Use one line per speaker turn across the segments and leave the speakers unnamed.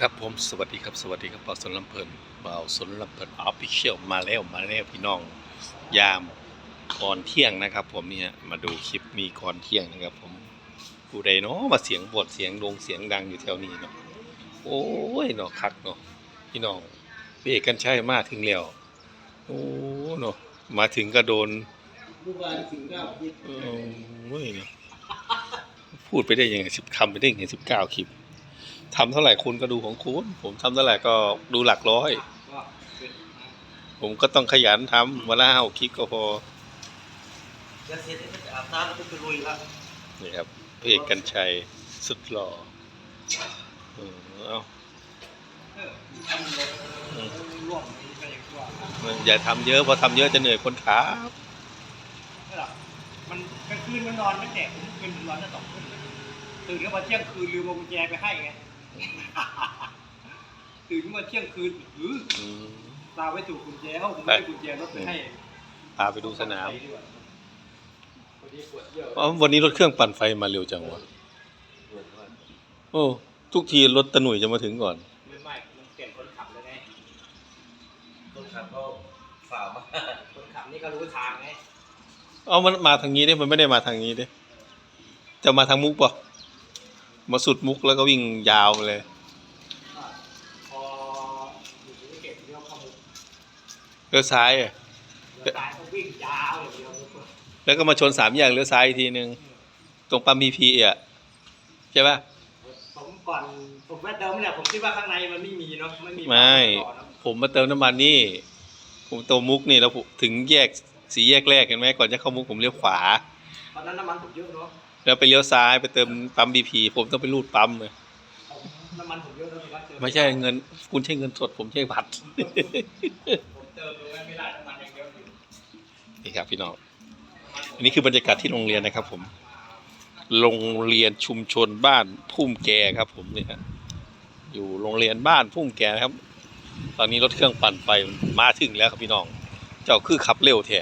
ครับผมสวัสดีครับสวัสดีครับบ่าวสนลำเพลินบ่าวสนลำเพลินออฟฟิเชียลมาแล้วมาแล้วพี่น้องยามก่อนเที่ยงนะครับ ผมเนี่ยมาดูคลิปมีก่อนเที่ยงนะครับ ผมผู้ใดเนาะมาเสียงบทเสียงดงเสียงดังอยู่แถวนี้เนาะโอ้ยเนาะคักเนาะพี่น้องพี่เอกกันใชัยมาถึงแล้วโอ้เนาะมาถึงก็โดน
ลูกหลานถึงเก้าคิด
เออเว้ยเนาะพูดไปได้ยังไงสิบคำไปได้ยังไงสิบเก้าคลิป ทำเท่าไหร่คุณก็ดูของคุณ ผมทำเท่าไหร่ก็ดูหลักร้อย ผมก็ต้องขยันทำวันละห้าคลิปก็พอ
นี่
ครับพระเอกกันชัยสุดหล่อเออเอา
ออย่า
ทำเยอะพอทำเยอะจะเหนื่อยคนขา
มันกลางคืนมันนอนไม่แตกผมคืนมันนอนได้สองคืนตื่นขึ้นมาเที่ยงคืนลืมเอากุญแจไปให้ไง ตื่นขึ้นมาเที่ยงคืนหือ
อืม
ตาไว้ถูกกุญแจเอ้าผมไม่ได้กุญแจรถไปให้
พาไปดูสนาม
พอดีปวดเยี่ยว
อ๋อวันนี้รถเครื่องปั่นไฟมาเร็วจังวะโอ้ ทุกทีรถตะหนุ่ยจะมาถึงก่อน
ไม่ไม่มันเปลี่ยนคนขับเลยไง
คนขับก็ฝ่ามา
คนขับนี่ก็รู้ทางไง
เอามันมาทางนี้ดิมันไม่ได้มาทางนี้ดิจะมาทางมุกปะ มาสุดมุกแล้วก็วิ่งยาวมาเลย
พออยู่ที่เก็บเลี้ยวเข้ามุก
เลี้ยวซ้ายอะ
เลี้ยวซ้ายก็วิ่งยาวอย่างเดียวมุก
แล้วก็มาชนสามแยกเลี้ยวซ้ายอีกทีหนึ่งตรงปั๊มพีพีอะใช่ปะ
ผมก่อนผมแวะเดิมเนี่ยผมคิดว่าข้างในมันไม่มีเนาะไม่มี
ไม่
ต่อเนอะ
ผมมาเติมน้ำมันนี่ ผมตัวมุกนี่แล้วผมถึงแยกสีแยกแรกเห็นไหมก่อนจะเข้ามุกผมเลี้ยวขวา
ตอนนั้นน้ำมันผมเยอะเนาะ
แล้วไปเลี้ยวซ้ายไปเติมปั๊มบีพีผมต้องไปรูดปั๊มเลย
ผมน้ำมันผมเยอะแล้วผมว่าเติม
ไม่ใช่เงิน คุณใช้เงินสดผมใช้บัตร
ผมเติมตรงนั้นไม่ได้น้ำมันยังเยอะอยู่
นี่ครับพี่น้อง อันนี้คือบรรยากาศที่โรงเรียนนะครับ ผม โรงเรียนชุมชนบ้านพุ่มแกครับ ผมเนี่ยฮะอยู่โรงเรียนบ้านพุ่มแกนะครับ ตอนนี้รถเครื่องปั่นไฟมาถึงแล้วครับพี่น้อง เจ้าคือขับเร็วแท้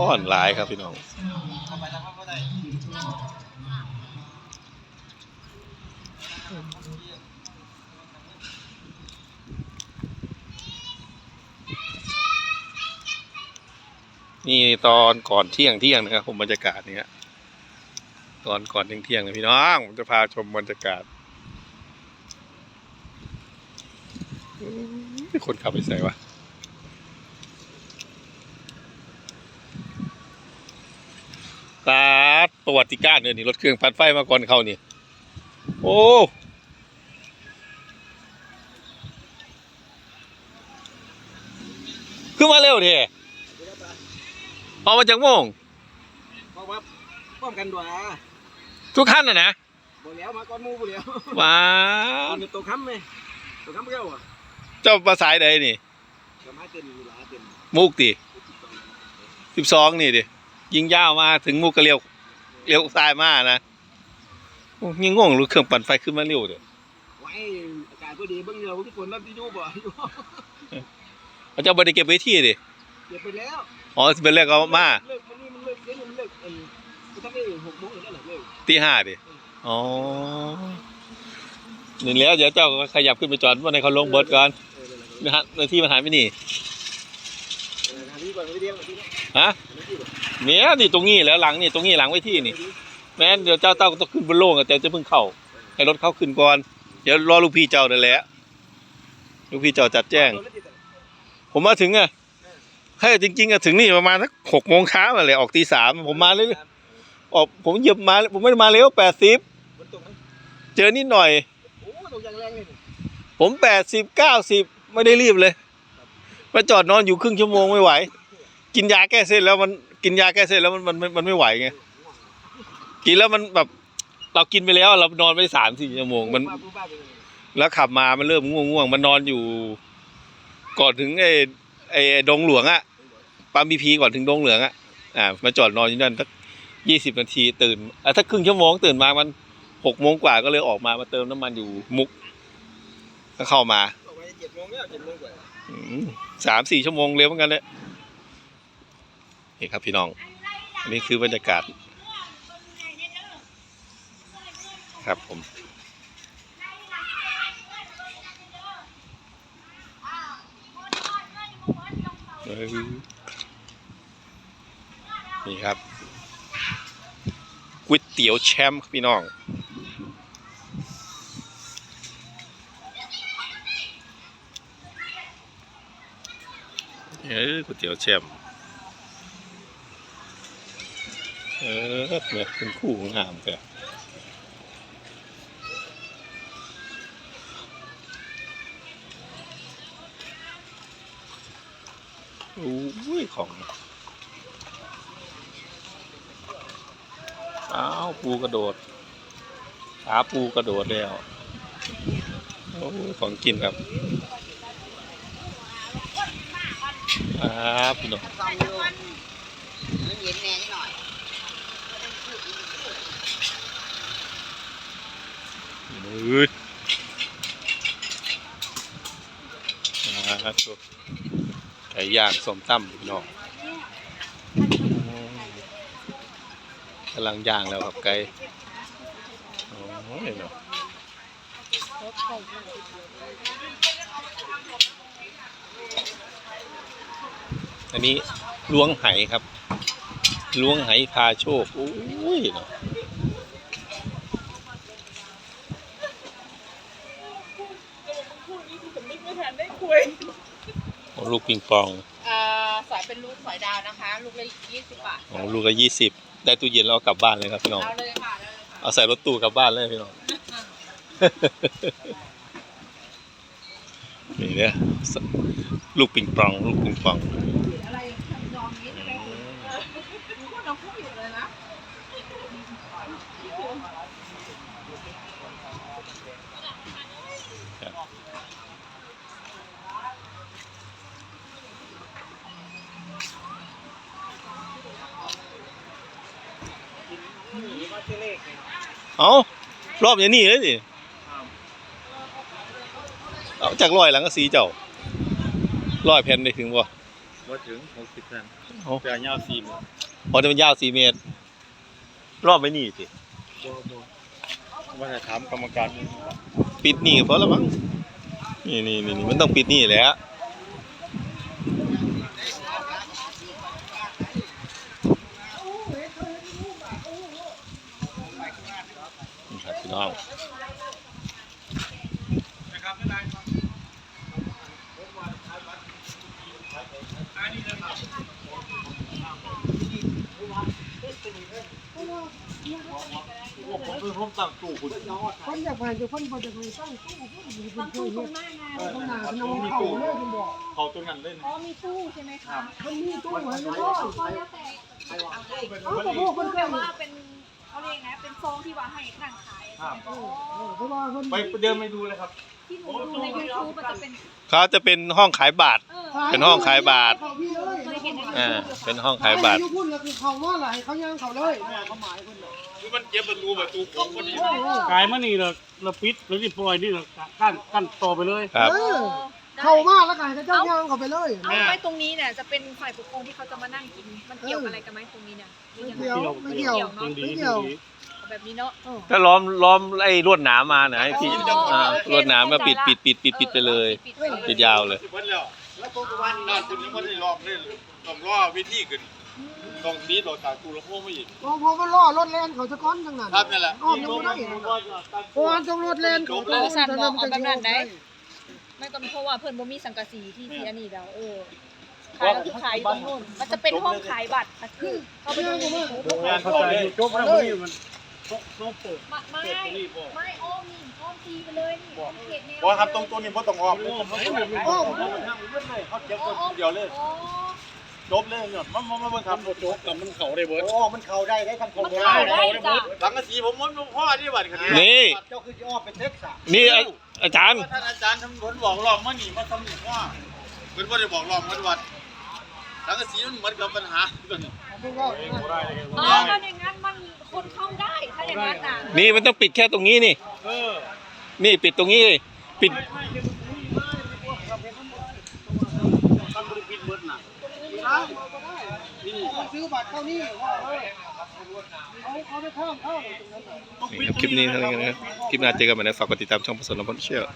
อ่อนหลายครับพี่น้องนี่ตอนก่อนเที่ยงเที่ยงนะครับผมบรรยากาศเนี้ยตอนก่อนเที่ยงเที่ยงนะพี่น้องผมจะพาชมบรรยากาศคนขับไปใส่วะ ตาดประวัติการเนี่ยนี่รถเครื่องปั่นไฟมาก่อนเขานี่ โอ้ขึ้นมาเร็วเถอะพอมาจากโมง
เพราะว่าป้องกันด้วย
ทุกท่านนะนะ
บ่แล้วมาก้อนมูบ่แล้ว
ว้า
ต
ว
อนนี้ตัวค้ำไหมตัวค้ำเก้าอะ
เจ้าภาษาใดนี่
จะมาเต็มเวลาเต็ม
มุกดิสิบสองนี่ดิ ยิงยาวมาถึงมุกก็เลี้ยวเลี้ยวซ้ายมานะโอ้ยิงง่วงรู้เครื่องปั่นไฟขึ้นมาเร็วเด้อ
ไว้อากาศพอดีเบิ่งเดียวทุกคนรับที่อยู่บ่อยู่
เอาเจ้าบริเก็บไว้ที่ดิ
เก็บไปแล้ว
อ๋อเป็นเรื่องก็มา
เลิกมันนี่มันเลิกเดี๋ยวนี้มันเลิกเอ็นมันทำได้หกโมงแล้วเหรอเลิก
ตีห้าดิอ๋อนี่แล้วเดี๋ยวเจ้าก็ขยับขึ้นไปจอดว่าในเขาลงเบิร์ดก่อน
เออเลยเลย
นะฮะในที่มันหายไปนี่
เอออันนี้ก่อนไม่เรียกอันนี้นะ
ฮะ
อันนี้ที่ก่อน
เมียนี่ตรงนี้แล้วหลังนี่ตรงนี้หลังไว้ที่นี่ แม้นเดี๋ยวเจ้าเต้าก็ต้องขึ้นบนโล่งอะแต่จะเพิ่งเข้าให้รถเข้าขึ้นก่อน เดี๋ยวรอลูกพี่เจ้านั่นแหละลูกพี่เจ้าจัดแจ้ง ผมมาถึงอะให้จริงๆอะถึงนี่ประมาณสักหกโมงเช้าอะไรออกตีสามผมมาเลยออกผมเหยียบมาผมไม่ได้มาเร็วแปดสิบเจอนิดหน่อย ผมแปดสิบเก้าสิบไม่ได้รีบเลยมาจอดนอนอยู่ครึ่งชั่วโมงไม่ไหว กินยาแก้เส้นแล้วมัน กินยาแก้เส้นแล้วมันมันมันมันไม่ไหวไงกินแล้วมันแบบ เรากินไปแล้วเรานอนไปสามสี่ชั่วโมงมัน
บ้าบ้าไปเลย
แล้วขับมามันเริ่มง่วงง่วงมันนอนอยู่ ก่อนถึงไอ้ไอ้ดงหลวงอะปั๊มบีพีก่อนถึงดงเหลืองอะอ่ามาจอดนอนอยู่นั่นสักยี่สิบนาทีตื่นอะถ้าครึ่งชั่วโมงตื่นมามันหกโมงกว่าก็เลยออกมามาเติมน้ำมันอยู่มุกก็เข้ามา
ออกไปเจ็ดโมงแล้วเจ็ดโมงกว่า
อืมสามสี่ชั่วโมงเร็วเหมือนกันเลย นี่ครับพี่น้อง
อั
นนี้คือบรรยากาศ ครับผมนี่ครับก๋วยเตี๋ยวแชมป์พี่น้องเออก๋วยเตี๋ยวแชมป์เออเนี่ยเป็นคู่งามแต่โอ้ยของอ้าวปูกระโดดขาปูกระโดดแล้วโอ้ยของกินครับครับพี่น้อง
กองอยู่ มันเย็นแน่นิดน่อย
เอ้ยครับไก่ย่างส้มตั้มหน้องกำลังย่างแล้วครับไก่โอ้ยเนาะอันนี้ล้วงไหครับล้วงไหพาโชค โอ้ยเนาะ ของลูกปิงปอง
เอ่อสอยเป็นลูกสอยดาวนะคะ ลูกละยี่สิบบาท
ของลูกละยี่สิบได้ตู้เย็นแล้วเอากลับบ้านเลยครับพี่น้อง
เอาเลยค่ะเอาเลยค่ะ
เอาใส่รถตู้กลับบ้านเลยพี่น้องนี่เนี่ยลูกปิงปอง ลูกปิงปอง
อะไรทำนองนี้ใช่ไหมคุณคุณเราพูดอยู่เลยนะ
เอารอบอย่างนี้เลยดิเอาจากร้อยหลังก็สีเจ้าร้อยแผ่นได้ถึงบ่
มาถึงหกสิบแผ่น
เอา
แต่ยาวสี่เมตร
พอจะมันยาวสี่เมตร รอบไปนี่สิ
บ่บ่ว่าจะถามกรรมการ
ปิดนี่ก็พอแล้วมั้งนี่นี่นี่นี่มันต้องปิดนี่แหละ นี่ครับพี่น้อง
ผมตั้งตู้คุณ
คนอยากผ่านจะคนพอจะไปสร้งตู้ผู้หญิงเป็นตู้ตรงหน้าไงตรงหน้าน้องเขาเลยคุณบอก
เขาตรงนั้นเล่น
อ๋อมีตู้ใช่ไหมคะ
มันมีตู้ให้ลูก
ก็แล้วแต่
เอาแต่พวกคนเค
แต่
ย
ว่าเป็น เขาเรียกนะ เป็นซองที่ว่าให้นั่งขายอะ
ครับ
เพราะว่าคน
ไปเดินไปดูเลยครับ
ที่หนูดูในยูทูบมันจะเป็น
เขาจะเป็นห้องขายบาท
เออ
เป็นห้องขายบาท
เขาพี่เลย
เคยเห็นในยู
อ่า
ทูบ
เป็นห้องขายบาท
ยุพุ่นก็คือเขาว่าอะไรเขาย่างเขาเลยเขาหมายคน
คือมันเก็บประตูประตูของพอดี
กายมานี่เราเราปิดเราที่ปล่อยนี่เรากั้นกั้นต่อไปเลย
ครับ
เออ เขามาแล้วกันเจ้าย่างเขาไปเลย
เอาไว้ตรงนี้เนี่ยจะเป็นฝ่ายปกครองที่เขาจะมานั่งกิน มันเกี่ยวอะไรกันไหมตรงนี้เนี่ยหรือ
ไม่
ยังไง
เกี่ยวไม่เกี่ยว
ยังดี
ไม่
ยัง
เกี่ยว
ดี
เอาแบบนี้เนาะ
ก็ล้อมล้อมไอ้ลวดหนามมานะให้พี่
อ๋อ
อ่า
โอเค
ลวดหนามมาปิด
เข้าใจ
ปิดปิดปิดปิดไปเลย
ปิดไปเลย
ปิดยาวเลย
สิบวันแล้วแล้วตัววันนานคุณยังไม่ได้รอบเลยต้องรอวิธีขึ้นต้องซีดเราตากตู้แล้วพวกไม่อีก
พอพอมันล่อรถแลนเขาจะก้อนทั้งนั้น
ครับนั่นแหละ
อ้อมยังไม่ได้เพราะว่าตรงรถแลนเขา
เออสั่นบอกเอาแบบนั้นได้ ไม่ก็เพราะว่าเพิ่นบ่มีสังกะสีที่ที่อันนี้แล้วเออขายก็คือขายอยู่ตรงนู้นมันจะเป็นห้องขายบัตรแต่คือเข้าไปดูในยูทูบ
งานเข้าใจอยู่
จบแล้ววันนี้มันโซ่เปิด
ไม่ไม่ไม่อ้อมนี่อ้อมตีไปเลยนี่อ้อมเขตแนว
เพราะครับตรงตัวนี้เพราะต้องออก
อ้อม
เขาเก็บคนเดียวเลย
อ๋อ
จบเลยเนี่ยมันมันมันทำโจบกับมันเขาได้เบิร์ด
โอ้มันเข้าได้ได้ทั้งคน
มันเข้าได้จ้ะ
สังกะสีผมมันพ่อที่บัตรคดี
นี่
เจ้าคือจะอ้อมเป็นเท็กซัส
นี่ อาอาจารย์
ท่านอาจารย์ทำผลบอกรองมาหนีมาทำหนีว่าเพิ่นบ่ได้บอกรองมันวัดสังกะสีมันเหมือนกับปัญหาตัวนี้
อ๋อถ้าอย่างนั้นมันคนเข้าได้ถ้าอย่างนั้นน่ะ
นี่มันต้องปิดแค่ตรงนี้นี่
เออ
นี่ปิดตรงนี้เลยปิด
ท่านบริปิดเบิดน่ะ
ได้ซื้อบัตรเข้านี่ว่า
นี่ครับคลิปนี้เท่านี้นะครับ คลิปหน้าเจอกันใหม่นะฝากกดติดตามช่องผสมน้ำพนเชี่ยว